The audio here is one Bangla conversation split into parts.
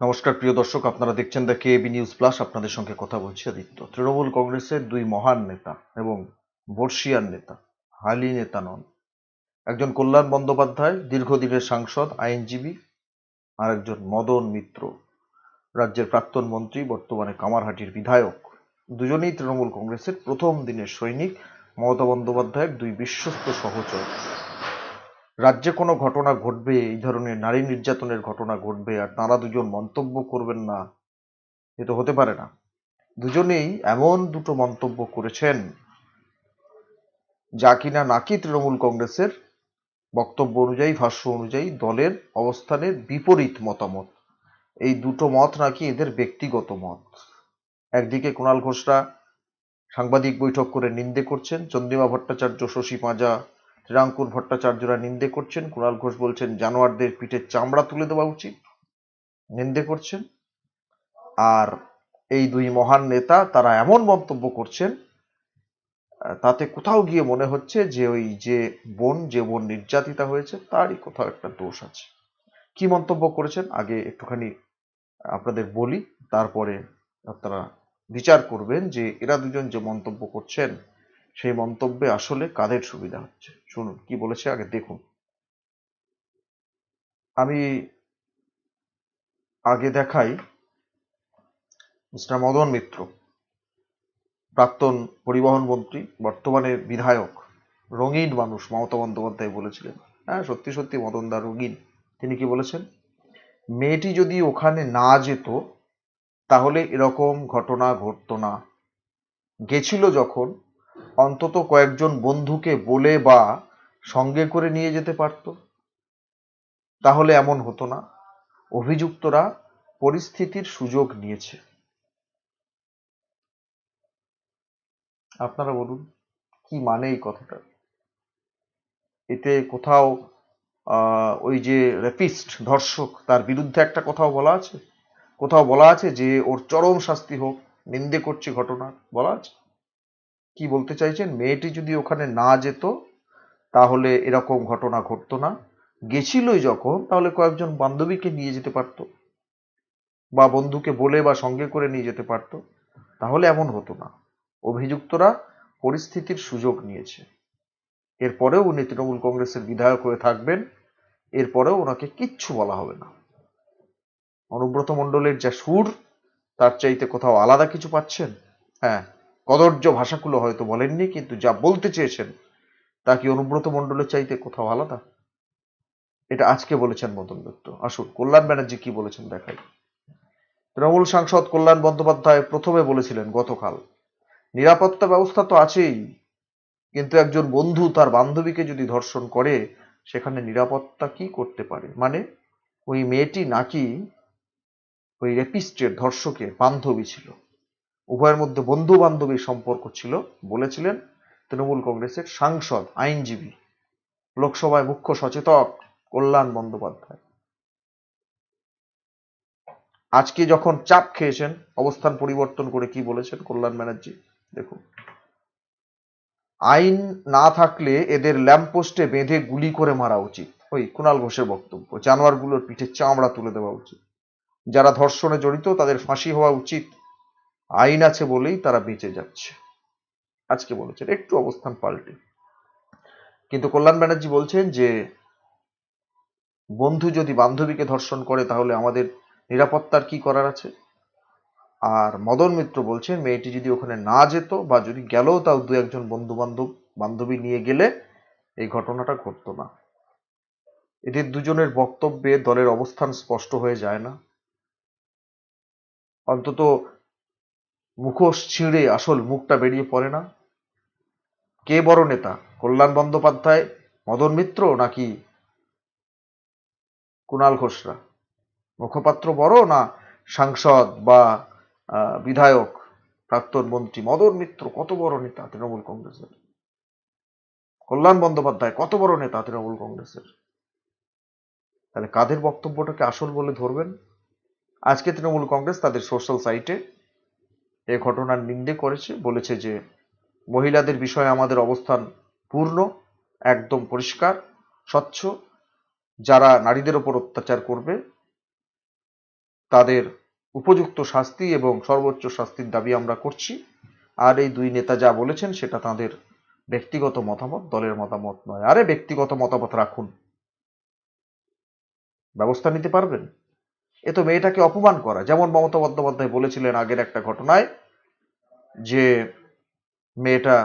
নমস্কার, প্রিয় দর্শক, আপনারা দেখছেন দ্য কেবি নিউজ প্লাস আপনাদের সঙ্গে কথা বলছি আদিত্য। তৃণমূল কংগ্রেসের দুই মহান নেতা এবং বর্ষিয়ান নেতা, হালি নেতা নন। একজন কল্যাণ বন্দ্যোপাধ্যায়, দীর্ঘদিনের সাংসদ, আইনজীবী আর একজন মদন মিত্র, রাজ্যের প্রাক্তন মন্ত্রী, বর্তমানে কামারহাটির বিধায়ক। দুজনেই তৃণমূল কংগ্রেসের প্রথম দিনের সৈনিক। মমতা বন্দ্যোপাধ্যায়ের দুই বিশ্বস্ত সহচর। রাজ্যে কোনো ঘটনা ঘটবে, এই ধরনের নারী নির্যাতনের ঘটনা ঘটবে, আর তারা দুজন মন্তব্য করবেন না, এ তো হতে পারে না। দুজনেই এমন দুটো মন্তব্য করেছেন, যা কিনা নাকি তৃণমূল কংগ্রেসের বক্তব্য অনুযায়ী, ভাষ্য অনুযায়ী দলের অবস্থানের বিপরীত মতামত। এই দুটো মত নাকি এদের ব্যক্তিগত মত। একদিকে কুণাল ঘোষরা সাংবাদিক বৈঠক করে নিন্দে করছেন, চন্দ্রিমা ভট্টাচার্য, শশী পাঁজা শ্রীরাঙ্কুর ভট্টাচার্যরা নিন্দে করছেন। কুণাল ঘোষ বলছেন, জানোয়ারদের পিঠের চামড়া তুলে দেওয়া উচিত। নিন্দে করছেন। আর এই দুই মহান নেতা তারা এমন মন্তব্য করছেন তাতে কোথাও গিয়ে মনে হচ্ছে যে ওই যে বোন যে বোন নির্যাতিতা হয়েছে, তারই কোথাও একটা দোষ আছে। কি মন্তব্য করেছেন? আগে একটুখানি আপনাদের বলি, তারপরে আপনারা বিচার করবেন যে এরা দুজন যে মন্তব্য করছেন, সেই মন্তব্যে আসলে কাদের সুবিধা হচ্ছে। শুনুন, কি বলেছে আগে দেখুন। আমি আগে দেখাই মিস্টার মদন মিত্র, প্রাক্তন পরিবহন মন্ত্রী, বর্তমানে বিধায়ক, রঙিন মানুষ, মমতা বন্দ্যোপাধ্যায় বলেছিলেন। হ্যাঁ সত্যি সত্যি মদনদা রঙিন। তিনি কি বলেছেন? মেয়েটি যদি ওখানে না যেত, তাহলে এরকম ঘটনা ঘটতো না। গেছিল যখন অন্তত কয়েকজন বন্ধুকে বলে বা সঙ্গে করে নিয়ে যেতে পারতো। তাহলে এমন হতো না। অভিযুক্তরা পরিস্থিতির সুযোগ নিয়েছে। আপনারা বলুন, কি মানে এই কথাটা? এতে কোথাও ওই যে রেপিস্ট ধর্ষক, তার বিরুদ্ধে একটা কোথাও বলা আছে? কোথাও বলা আছে যে ওর চরম শাস্তি হোক, নিন্দে করছে ঘটনা, বলা আছে? কি বলতে চাইছেন? মেয়েটি যদি ওখানে না যেত, তাহলে এরকম ঘটনা ঘটতো না। গেছিলই যখন, তাহলে কয়েকজন বান্ধবীকে নিয়ে যেতে পারতো। বা বন্ধুকে বলে বা সঙ্গে করে নিয়ে যেতে পারতো। তাহলে এমন হতো না। অভিযুক্তরা পরিস্থিতির সুযোগ নিয়েছে। এরপরেও উনি তৃণমূল কংগ্রেসের বিধায়ক হয়ে থাকবেন। এরপরেও ওনাকে কিচ্ছু বলা হবে না। অনুব্রত মণ্ডলের যা সুর, তার চাইতে কোথাও আলাদা কিছু পাচ্ছেন? হ্যাঁ কদর্য ভাষাগুলো হয়তো বলেননি, কিন্তু যা বলতে চেয়েছেন, তা কি অনুব্রত মণ্ডলের চাইতে কোথাও আলাদা? এটা আজকে বলেছেন মদন দত্ত। আসুন, কল্যাণ ব্যানার্জি কি বলেছেন দেখাই। তৃণমূল সাংসদ কল্যাণ বন্দ্যোপাধ্যায় প্রথমে বলেছিলেন গতকাল, নিরাপত্তা ব্যবস্থা তো আছেই, কিন্তু একজন বন্ধু তার বান্ধবীকে যদি ধর্ষণ করে, সেখানে নিরাপত্তা কি করতে পারে? মানে ওই মেয়েটি নাকি ওই রেপিস্টের ধর্ষকের বান্ধবী ছিল। উভয়ের মধ্যে বন্ধু বান্ধবীর সম্পর্ক ছিল বলেছিলেন তৃণমূল কংগ্রেসের সাংসদ, আইনজীবী, লোকসভায় মুখ্য সচেতক কল্যাণ বন্দ্যোপাধ্যায়। আজকে যখন চাপ খেয়েছেন, অবস্থান পরিবর্তন করে কি বলেছেন কল্যাণ ব্যানার্জি? দেখুন। আইন না থাকলে এদের ল্যাম্পপোস্টে বেঁধে গুলি করে মারা উচিত। ওই কুণাল ঘোষের বক্তব্য, জানোয়ারগুলোর পিঠে চামড়া তুলে দেওয়া উচিত। যারা ধর্ষণে জড়িত, তাদের ফাঁসি হওয়া উচিত। আইন আছে বলেই তারা বেঁচে যাচ্ছে। আজকে বলেছেন, একটু অবস্থান পাল্টে। কিন্তু কল্যাণ ব্যানার্জি বলছেন যে, বন্ধু যদি বান্ধবীকে ধর্ষণ করে তাহলে আমাদের নিরাপত্তার কি করার আছে? আর মদন মিত্র বলছেন, মেয়েটি যদি ওখানে না যেত বা যদি গেলেও তাও দু একজন বন্ধু বান্ধব বান্ধবী নিয়ে গেলে এই ঘটনাটা ঘটতো না। এদের দুজনের বক্তব্যে দলের অবস্থান স্পষ্ট হয়ে যায় না। অন্তত মুখোশ ছিঁড়ে আসল মুখটা বেরিয়ে পড়ে না। কে বড় নেতা? কল্যাণ বন্দ্যোপাধ্যায়, মদন মিত্র নাকি কুণাল ঘোষরা মুখপাত্র বড় না সাংসদ বা বিধায়ক প্রাক্তন মন্ত্রী? মদন মিত্র কত বড় নেতা তৃণমূল কংগ্রেসের? কল্যাণ বন্দ্যোপাধ্যায় কত বড় নেতা তৃণমূল কংগ্রেসের? তাহলে কাদের বক্তব্যটাকে আসল বলে ধরবেন? আজকে তৃণমূল কংগ্রেস তাদের সোশ্যাল সাইটে এ ঘটনার নিন্দে করেছে, বলেছে যে মহিলাদের বিষয়ে আমাদের অবস্থান পূর্ণ, একদম পরিষ্কার, স্বচ্ছ। যারা নারীদের ওপর অত্যাচার করবে, তাদের উপযুক্ত শাস্তি এবং সর্বোচ্চ শাস্তির দাবি আমরা করছি। আর এই দুই নেতা যা বলেছেন, সেটা তাদের ব্যক্তিগত মতামত, দলের মতামত নয়। আরে ব্যক্তিগত মতামত রাখুন। ব্যবস্থা নিতে পারবেন? এ তো মেয়েটাকে অপমান করা। যেমন মমতা বন্দ্যোপাধ্যায় বলেছিলেন আগের একটা ঘটনায় যে মেয়েটা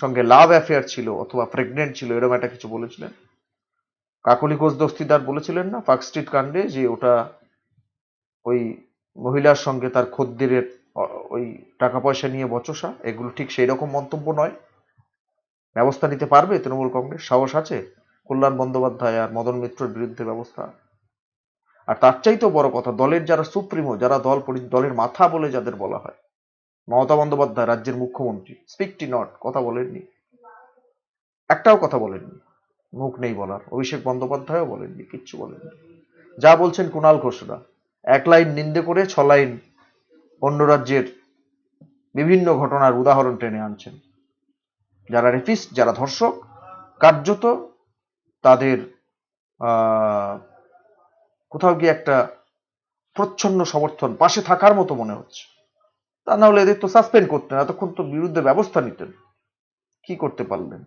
সঙ্গে লাভ অ্যাফেয়ার ছিল অথবা প্রেগনেন্ট ছিল, এরকম একটা কিছু বলেছিলেন। কাকলি ঘোষ দস্তিদার বলেছিলেন না, পার্ক স্ট্রিট কাণ্ডে যে ওটা ওই মহিলার সঙ্গে তার খদ্দেরের ওই টাকা পয়সা নিয়ে বচসা, এগুলো ঠিক সেই রকম মন্তব্য নয়। ব্যবস্থা নিতে পারবে তৃণমূল কংগ্রেস? সাহস আছে? কল্যাণ বন্দ্যোপাধ্যায় আর মদন মিত্রর বিরুদ্ধে ব্যবস্থা আর তার চাইতেও বড় কথা, দলের যারা সুপ্রিমো, যারা দল দলের মাথা বলে যাদের বলা হয়, মমতা বন্দ্যোপাধ্যায় রাজ্যের মুখ্যমন্ত্রী স্পিকটি নট কথা বলেননি। একটাও কথা বলেননি, মুখ নেই বলার, অভিষেক বন্দ্যোপাধ্যায়ও বলেননি, কিচ্ছু বলেননি। যা বলছেন কুণাল ঘোষরা, এক লাইন নিন্দে করে ছ লাইন অন্য রাজ্যের বিভিন্ন ঘটনার উদাহরণ টেনে আনছেন। যারা রেপিস্ট যারা ধর্ষক, কার্যত তাদের কোথাও গিয়ে একটা প্রচ্ছন্ন সমর্থন পাশে থাকার মতো মনে হচ্ছে। তা না হলে এদের তো সাসপেন্ড করতেন, এতক্ষণ তো বিরুদ্ধে ব্যবস্থা নিতেন। কি করতে পারলেন?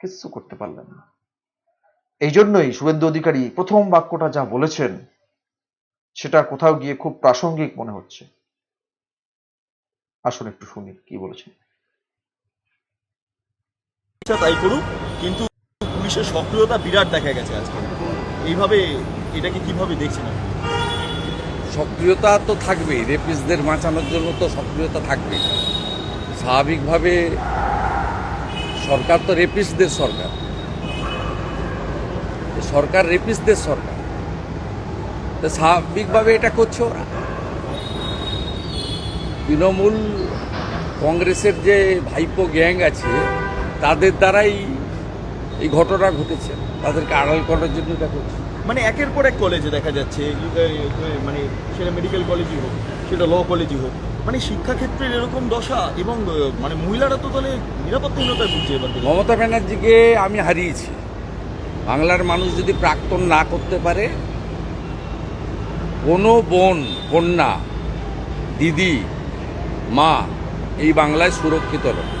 কিচ্ছু করতে পারলেন না। এই জন্যই শুভেন্দু অধিকারী প্রথম বাক্যটা যা বলেছেন, সেটা কোথাও গিয়ে খুব প্রাসঙ্গিক মনে হচ্ছে। আসুন একটু শুনি, কি বলেছেন? তাই করুক, কিন্তু পুলিশের সক্রিয়তা বিরাট দেখা গেছে আজকে। এইভাবে এটাকে কীভাবে দেখছেন সক্রিয়তা তো থাকবেই, রেপিসদের বাঁচানোর জন্য তো সক্রিয়তা থাকবেই। স্বাভাবিকভাবে সরকার তো রেপিসদের সরকার। সরকার রেপিসদের সরকার। তো স্বাভাবিকভাবে এটা করছে ওরা। তৃণমূল কংগ্রেসের যে ভাইপো গ্যাং আছে, তাদের দ্বারাই এই ঘটনা ঘটেছে। তাদেরকে আড়াল করার জন্য এটা করছে। মানে একের পর এক কলেজে দেখা যাচ্ছে মানে সেটা মেডিকেল কলেজই হোক, সেটা ল কলেজই হোক মানে শিক্ষাক্ষেত্রের এরকম দশা এবং মানে মহিলারা তো তাহলে নিরাপত্তাহীনতায় ভুগছে এবার মমতা ব্যানার্জিকে আমি হারিয়েছি। বাংলার মানুষ যদি প্রাক্তন না করতে পারে, কোনো বোন, কন্যা, দিদি, মা এই বাংলায় সুরক্ষিত নয়।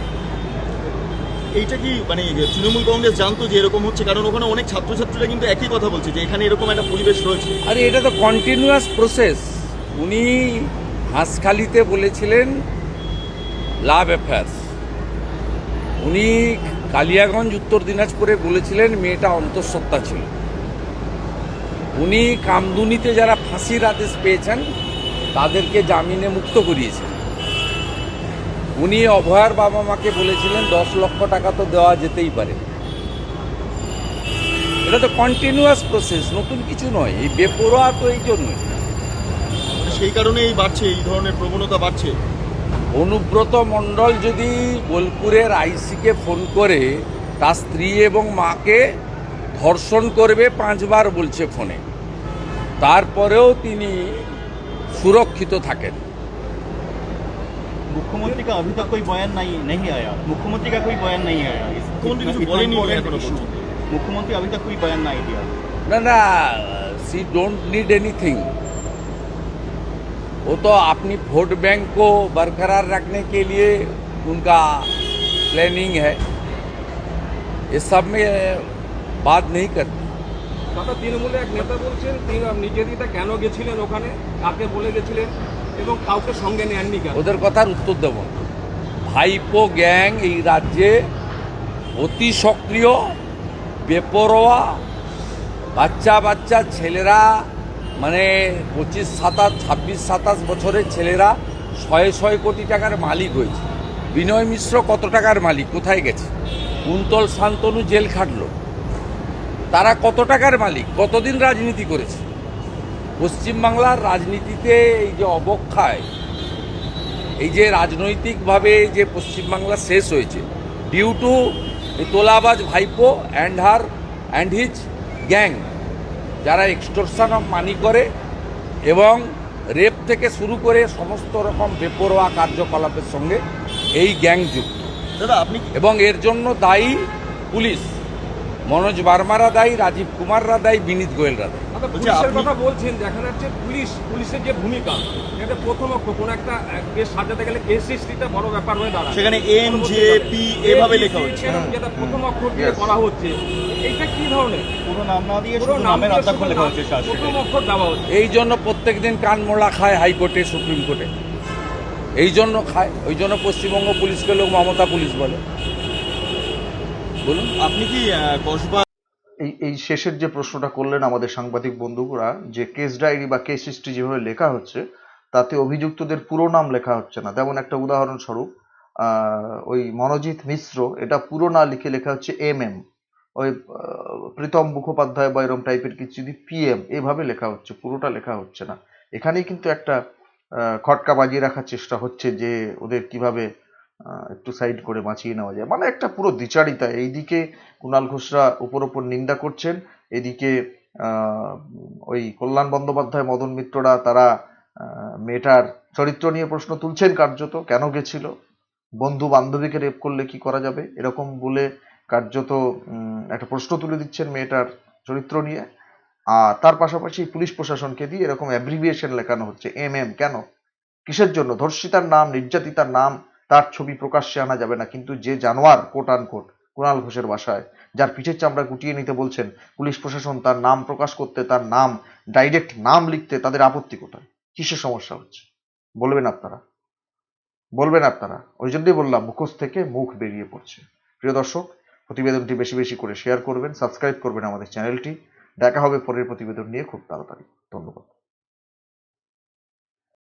এইটা কি মানে তৃণমূল কংগ্রেস জানতো যে এরকম হচ্ছে? কারণ ওখানে অনেক ছাত্রছাত্রীরা কিন্তু একই কথা বলছে, যে এখানে এরকম একটা পরিবেশ রয়েছে। আরে, এটা তো কন্টিনিউয়াস প্রসেস উনি হাঁসখালিতে বলেছিলেন, লাভ অ্যাফেয়ার্স উনি কালিয়াগঞ্জ, উত্তর দিনাজপুরে বলেছিলেন, মেয়েটা অন্তঃসত্ত্বা ছিল। উনি কামদুনিতে যারা ফাঁসির আদেশ পেয়েছেন, তাদেরকে জামিনে মুক্ত করিয়েছেন। উনি অভয়ার বাবা মাকে বলেছিলেন দশ লক্ষ টাকা তো দেওয়া যেতেই পারে। এটা তো কন্টিনিউয়াস প্রসেস নতুন কিছু নয় এই বেপরোয়া তো এই জন্যই। মানে সেই কারণেই বাড়ছে এই ধরনের প্রবণতা বাড়ছে। অনুব্রত মণ্ডল যদি বোলপুরের আইসিকে ফোন করে তার স্ত্রী এবং মাকে ধর্ষণ করবে পাঁচবার বলছে ফোনে। তারপরেও তিনি সুরক্ষিত থাকেন। मुख्यमंत्री का अभी तक कोई बयान नहीं नहीं आया। मुख्यमंत्री का कोई बयान नहीं आया। मुख्यमंत्री अभी तक कोई बयान नहीं दिया। ना ना सी डोंट नीड एनीथिंग वो तो अपनी वोट बैंक को बरकरार रखने के लिए उनका प्लानिंग है। ये सब में बात नहीं करती। দাদা তৃণমূলে এক নেতা বলছেন তিনি নিজে দিতে কেন গেছিলেন बोले কাকে এবং কাউকে সঙ্গে নেননি ওদের কথার উত্তর দেব। ভাইপো গ্যাং এই রাজ্যে অতি সক্রিয়, বেপরোয়া, বাচ্চা বাচ্চা ছেলেরা মানে পঁচিশ সাতাশ, ছাব্বিশ সাতাশ বছরের ছেলেরা ছয় ছয় কোটি টাকার মালিক হয়েছে। বিনয় মিশ্র কত টাকার মালিক? কোথায় গেছে? কুন্তল শান্তনু জেল খাটল। তারা কত টাকার মালিক? কতদিন রাজনীতি করেছে? পশ্চিমবাংলার রাজনীতিতে এই যে অবক্ষয় এই যে রাজনৈতিকভাবে যে পশ্চিমবাংলা শেষ হয়েছে ডিউ টু তোলাবাজ ভাইপো and her and his gang যারা এক্সটোরশন অফ মানি করে এবং রেপ থেকে শুরু করে সমস্ত রকম বেপরোয়া কার্যকলাপের সঙ্গে এই গ্যাং যুক্ত। দাদা আপনি এবং এর জন্য দায়ী পুলিশ। মনোজ বার্মারা দায়ী রাজীব কুমাররা দায়ী বিনীত গোয়েলরা দায়ী। আচ্ছা, পুলিশের কথা বলছেন দেখা যাচ্ছে পুলিশ পুলিশের যে ভূমিকা এটা কোন একটা কেস সাজাতে গেলে কেস হিস্ট্রিটা বড় ব্যাপার হয়ে দাঁড়ায়। সেখানে এম জে পি এভাবে লেখা হচ্ছে যেটা প্রথম অক্ষর দিয়ে করা হচ্ছে এইটা কি ধরনের? পুরো নাম না দিয়ে পুরো নামের লেখা হচ্ছে প্রথম অক্ষর দেওয়া হচ্ছে। এই জন্য প্রত্যেক দিন কান মোড়া খায় হাইকোর্টে সুপ্রিম কোর্টে। এই জন্য খায় ওই জন্য পশ্চিমবঙ্গ পুলিশকে লোক মমতা পুলিশ বলে। বলুন। আপনি কি কসবা এই এই শেষের যে প্রশ্নটা করলেন আমাদের সাংবাদিক বন্ধুরা, যে কেস ডায়েরি বা কেস হিস্ট্রি যেভাবে লেখা হচ্ছে, তাতে অভিযুক্তদের পুরো নাম লেখা হচ্ছে না। তেমন একটা উদাহরণস্বরূপ ওই মনোজিৎ মিশ্র, এটা পুরো না লিখে লেখা হচ্ছে এম এম। ওই প্রীতম মুখোপাধ্যায় বা এরম টাইপের কিছু যদি পিএম এভাবে লেখা হচ্ছে, পুরোটা লেখা হচ্ছে না। এখানেই কিন্তু একটা খটকা বাজিয়ে রাখার চেষ্টা হচ্ছে যে ওদের কীভাবে একটু সাইড করে বাঁচিয়ে নেওয়া যায়। মানে একটা পুরো দ্বিচারিতা। এইদিকে কুণাল ঘোষরা উপর উপর নিন্দা করছেন। এদিকে ওই কল্যাণ বন্দ্যোপাধ্যায়, মদন মিত্ররা, তারা মেয়েটার চরিত্র নিয়ে প্রশ্ন তুলছেন কার্যত। কেন গেছিল? বন্ধু বান্ধবীকে রেপ করলে কি করা যাবে? এরকম বলে কার্যত একটা প্রশ্ন তুলে দিচ্ছেন মেয়েটার চরিত্র নিয়ে। আর তার পাশাপাশি পুলিশ প্রশাসনকে দিয়ে এরকম অ্যাব্রিভিয়েশন লেখানো হচ্ছে। এম এম কেন? কিসের জন্য? ধর্ষিতার নাম, নির্যাতিতার নাম তার ছবি প্রকাশ্যে আনা যাবে না। কিন্তু যে জানোয়ার কোট আন কোট কুণাল ঘোষের বাসায়, যার পিঠের চামড়া গুটিয়ে নিতে বলছেন পুলিশ প্রশাসন, তার নাম প্রকাশ করতে, তার নাম ডাইরেক্ট নাম লিখতে তাদের আপত্তি কোথায়? কিসের সমস্যা হচ্ছে? বলবেন আপনারা? বলবেন আপনারা? ওই জন্যই বললাম, মুখোশ থেকে মুখ বেরিয়ে পড়ছে। প্রিয় দর্শক, প্রতিবেদনটি বেশি বেশি করে শেয়ার করবেন সাবস্ক্রাইব করবেন আমাদের চ্যানেলটি দেখা হবে পরের প্রতিবেদন নিয়ে খুব তাড়াতাড়ি। ধন্যবাদ।